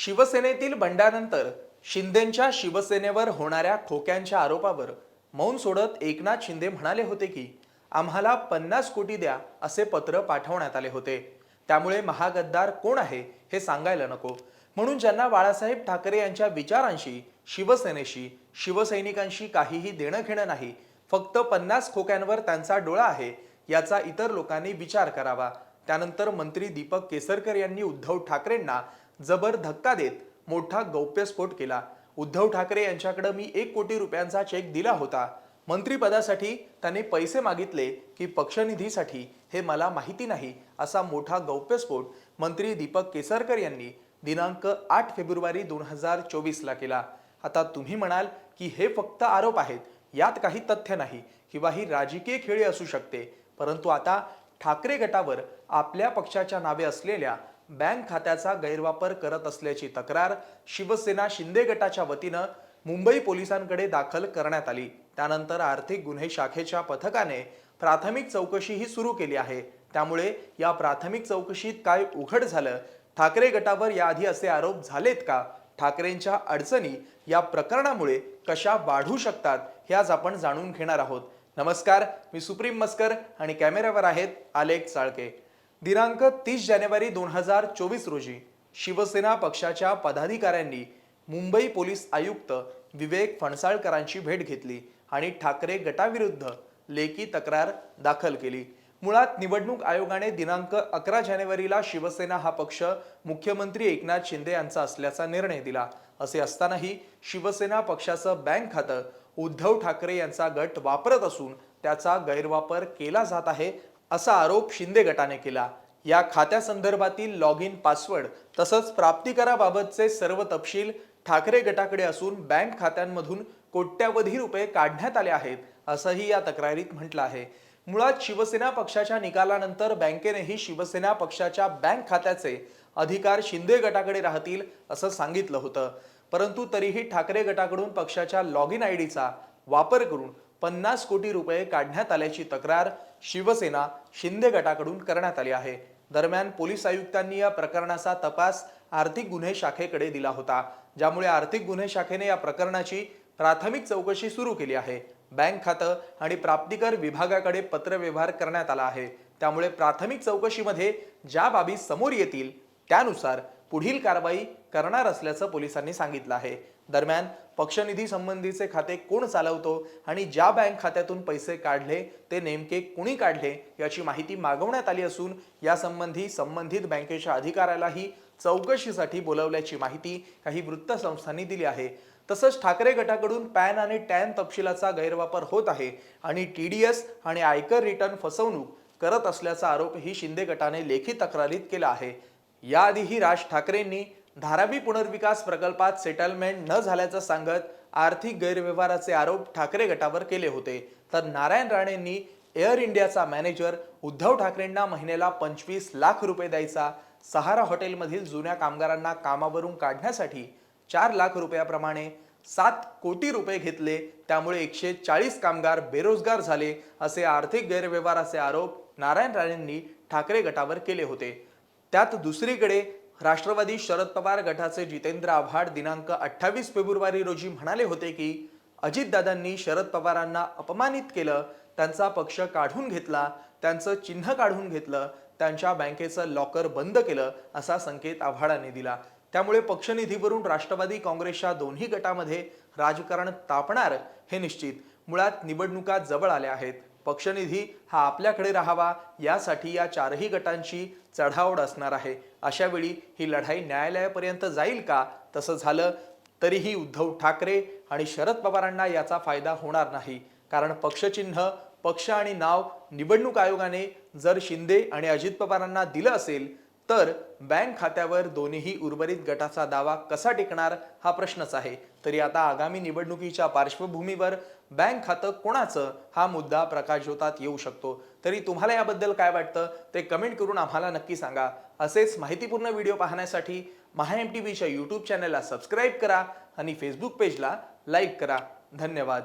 शिवसेनेतील बंडानंतर शिंदेंच्या शिवसेनेवर होणाऱ्या खोक्यांच्या आरोपावर मौन सोडत एकनाथ शिंदे म्हणाले होते की आम्हाला पन्नास कोटी द्या असे पत्र पाठवण्यात आले होते. त्यामुळे महागद्दार कोण आहे हे सांगायला नको. म्हणून ज्यांना बाळासाहेब ठाकरे यांच्या विचारांशी शिवसेनेशी शिवसैनिकांशी काहीही देणं घेणं नाही फक्त पन्नास खोक्यांवर त्यांचा डोळा आहे याचा इतर लोकांनी विचार करावा. त्यानंतर मंत्री दीपक केसरकर यांनी उद्धव ठाकरेंना जबर धक्का देत मोठा गौप्यस्फोट केला. उद्धव ठाकरे यांच्याकडे मी एक कोटी रुपयांचा चेक दिला होता. मंत्रीपदासाठी त्याने पैसे मागितले की पक्षनिधीसाठी हे मला माहिती नाही असा मोठा गौप्यस्फोट मंत्री दीपक केसरकर यांनी दिनांक आठ फेब्रुवारी दोन हजार चोवीसला केला. आता तुम्ही म्हणाल की हे फक्त आरोप आहेत यात काही तथ्य नाही किंवा ही राजकीय खेळी असू शकते. परंतु आता ठाकरे गटावर आपल्या पक्षाच्या नावे असलेल्या बँक खात्याचा गैरवापर करत असल्याची तक्रार शिवसेना शिंदे गटाच्या वतीनं मुंबई पोलिसांकडे दाखल करण्यात आली. त्यानंतर आर्थिक गुन्हे शाखेच्या पथकाने प्राथमिक चौकशीही सुरू केली आहे. त्यामुळे या प्राथमिक चौकशीत काय उघड झालं ठाकरे गटावर याआधी असे आरोप झालेत का? ठाकरेंच्या अडचणी या प्रकरणामुळे कशा वाढू शकतात हे आज आपण जाणून घेणार आहोत. नमस्कार मी सुप्रीम मस्कर आणि कॅमेऱ्यावर आहेत आलेख चाळके. दिनांक तीस जानेवारी दोन हजार चोवीस रोजी शिवसेना पक्षाच्या पदाधिकाऱ्यांनी मुंबई पोलीस आयुक्त विवेक फणसाळकरांची भेट घेतली आणि ठाकरे गटाविरुद्ध लेखी तक्रार दाखल केली. मुळात निवडणूक आयोगाने दिनांक अकरा जानेवारीला शिवसेना हा पक्ष मुख्यमंत्री एकनाथ शिंदे यांचा असल्याचा निर्णय दिला. असे असतानाही शिवसेना पक्षाचं बँक खातं उद्धव ठाकरे यांचा गट वापरत असून त्याचा गैरवापर केला जात आहे असा आरोप शिंदे गटाने केला. या खात्यासंदर्भातील लॉग इन पासवर्ड तसंच प्राप्तिकराबाबतचे सर्व तपशील ठाकरे गटाकडे असून बँक खात्यांमधून कोट्यावधी रुपये काढण्यात आले आहेत असंही या तक्रारीत म्हटलं आहे. मुळात शिवसेना पक्षाच्या निकालानंतर बँकेनेही शिवसेना पक्षाच्या बँक खात्याचे अधिकार शिंदे गटाकडे राहतील असं सांगितलं होतं. परंतु तरीही ठाकरे गटाकडून पक्षाच्या लॉग इन आय डीचा वापर करून पन्नास कोटी रुपये काढण्यात आल्याची तक्रार शिवसेना शिंदे गटाकडून करण्यात आली आहे. दरम्यान पोलीस आयुक्तांनी या प्रकरणाचा तपास आर्थिक गुन्हे शाखेकडे दिला होता. ज्यामुळे आर्थिक गुन्हे शाखेने या प्रकरणाची प्राथमिक चौकशी सुरू केली आहे. बँक खातं आणि प्राप्तिकर विभागाकडे पत्रव्यवहार करण्यात आला आहे. त्यामुळे प्राथमिक चौकशीमध्ये ज्या बाबी समोर येतील त्यानुसार पुढील कारवाई करणार असल्याचं पोलिसांनी सांगितलं आहे. दरम्यान पक्षनिधी संबंधीचे खाते कोण चालवतो आणि ज्या बँक खात्यातून पैसे काढले ते नेमके कुणी काढले याची माहिती मागवण्यात आली असून यासंबंधी संबंधित बँकेच्या अधिकाऱ्यालाही चौकशीसाठी बोलवल्याची माहिती काही वृत्तसंस्थांनी दिली आहे. तसंच ठाकरे गटाकडून पॅन आणि टॅन तपशिलाचा गैरवापर होत आहे आणि टी डी एस आणि आयकर रिटर्न फसवणूक करत असल्याचा आरोपही शिंदे गटाने लेखी तक्रारीत केला आहे. याआधीही राज ठाकरेंनी धारावी पुनर्विकास प्रकल्पात सेटलमेंट न झाल्याचं सांगत आर्थिक गैरव्यवहाराचे आरोप ठाकरे गटावर केले होते. तर नारायण राणेंनी एअर इंडियाचा मॅनेजर उद्धव ठाकरेंना महिन्याला पंचवीस लाख रुपये द्यायचा सहारा हॉटेलमधील जुन्या कामगारांना कामावरून काढण्यासाठी चार लाख रुपयाप्रमाणे सात कोटी रुपये घेतले. त्यामुळे एकशे चाळीस कामगार बेरोजगार झाले असे आर्थिक गैरव्यवहाराचे आरोप नारायण राणेंनी ठाकरे गटावर केले होते. त्यात दुसरीकडे राष्ट्रवादी शरद पवार गटाचे जितेंद्र आव्हाड दिनांक अठ्ठावीस फेब्रुवारी रोजी म्हणाले होते की अजितदादांनी शरद पवारांना अपमानित केलं त्यांचा पक्ष काढून घेतला त्यांचं चिन्ह काढून घेतलं त्यांच्या बँकेचं लॉकर बंद केलं असा संकेत आव्हाडाने दिला. त्यामुळे पक्षनिधीवरून राष्ट्रवादी काँग्रेसच्या दोन्ही गटामध्ये राजकारण तापणार हे निश्चित. मुळात निवडणुका जवळ आल्या आहेत. पक्षनिधी हा आपल्याकडे राहावा यासाठी या चारही गटांची चढाओढ असणार आहे. अशा वेळी ही लढाई न्यायालयापर्यंत जाईल का? तसं झालं तरीही उद्धव ठाकरे आणि शरद पवारांना याचा फायदा होणार नाही. कारण पक्षचिन्ह पक्ष आणि नाव निवडणूक आयोगाने जर शिंदे आणि अजित पवारांना दिलं असेल तर बँक खात्यावर दोन्हीही उर्वरित गटाचा दावा कसा टिकणार हा प्रश्नच आहे. तरी आता आगामी निवडणुकीच्या पार्श्वभूमीवर बँक खातं कोणाचं हा मुद्दा प्रकाशझोतात येऊ शकतो. तरी तुम्हाला याबद्दल काय वाटतं ते कमेंट करून आम्हाला नक्की सांगा. असेच माहितीपूर्ण व्हिडिओ पाहण्यासाठी महा एम टी व्हीच्या यूट्यूब चॅनलला सबस्क्राईब करा आणि फेसबुक पेजला लाईक करा. धन्यवाद.